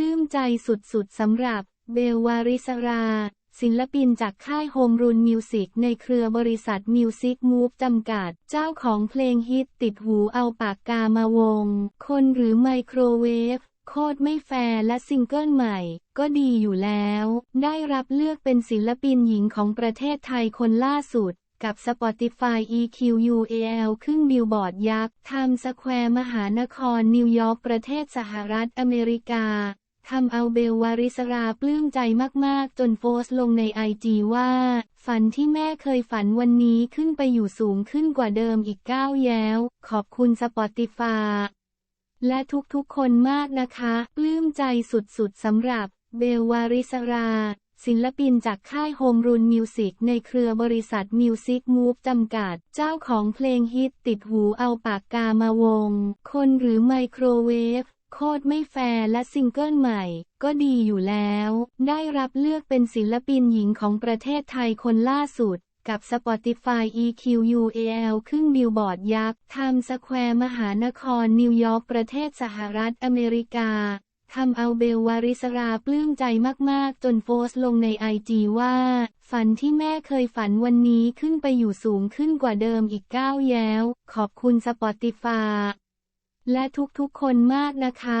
ลื้มใจสุดๆสำหรับเบลวาริสรา ศิลปินจากค่ายโฮมรุนมิวสิกในเครือบริษัทมิวสิกมูฟจำกัด เจ้าของเพลงฮิตติดหูเอาปากกามาวง คนหรือไมโครเวฟโคตรไม่แฟร์และซิงเกิลใหม่ ก็ดีอยู่แล้ว ได้รับเลือกเป็นศิลปินหญิงของประเทศไทยคนล่าสุด กับ Spotify EQUAL ขึ้นบิลบอร์ดยักษ์ไทม์สแควร์มหานครนิวยอร์กประเทศสหรัฐอเมริกา ทำเอาเบลวาริสราปลื้มใจมากๆ จนโพสต์ลงในไอจีว่า ฝันที่แม่เคยฝันวันนี้ขึ้นไปอยู่สูงขึ้นกว่าเดิมอีกก้าวแย้ว ขอบคุณ Spotify และทุกๆคนมากนะคะ ปลื้มใจสุดๆสำหรับเบลวาริสรา ศิลปินจากค่ายโฮมรุนมิวสิกในเครือบริษัทมิวสิกมูฟจำกัด เจ้าของเพลงฮิตติดหูเอาปากกามาวง คนหรือไมโครเวฟ โคตรไม่แฟร์และซิงเกิลใหม่ ก็ดีอยู่แล้ว ได้รับเลือกเป็นศิลปินหญิงของประเทศไทยคนล่าสุด กับ Spotify EQUAL ขึ้นบิลบอร์ดยักษ์ไทม์สแควร์มหานครนิวยอร์กประเทศสหรัฐอเมริกาทำเอาเบลวาริสราปลื้มใจมาก ๆ จนโพสต์ลงในไอจีว่า ฝันที่แม่เคยฝันวันนี้ขึ้นไปอยู่สูงขึ้นกว่าเดิมอีกก้าวแย้ว ขอบคุณ Spotify และทุกๆคนมากนะคะ